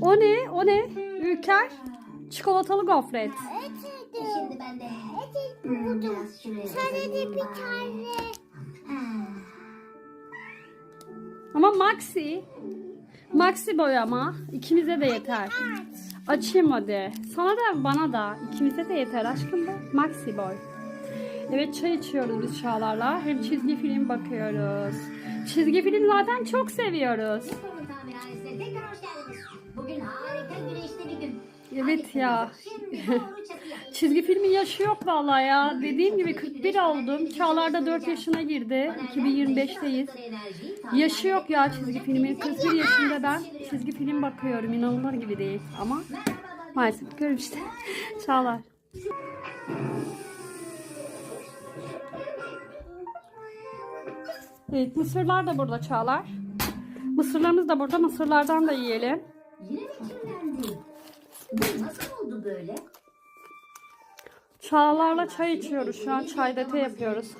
O ne? O ne? Ülker. Çikolatalı gofret. Şimdi ben de hmm, buldum. Sana da bir tane. Ama maxi. Maxi boy ama. İkimize de yeter. Aç. Açayım hadi. Sana da bana da. İkimize de yeter aşkım da. Maxi boy. Evet çay içiyoruz biz Çağlar'la. Hem çizgi film bakıyoruz. Çizgi film zaten çok seviyoruz. Yapımı tamirhanesine tekrar hoş geldiniz. Bugün harika güneşli bir gün. Evet ya. Çizgi filmin yaşı yok vallahi ya. Dediğim gibi 41 oldum. Çağlar da 4 yaşına girdi. 2025'teyiz. Yaşı yok ya çizgi filmin. 41 yaşında ben çizgi film bakıyorum. İnanılır gibi değil. Ama maalesef işte. Çağlar. Evet mısırlar da burada Çağlar. Mısırlarımız da burada. Mısırlardan da yiyelim. Yine mi kirlendi? Bu nasıl oldu böyle? Çağlar'la çay içiyoruz şu an. Çay dete yapıyoruz.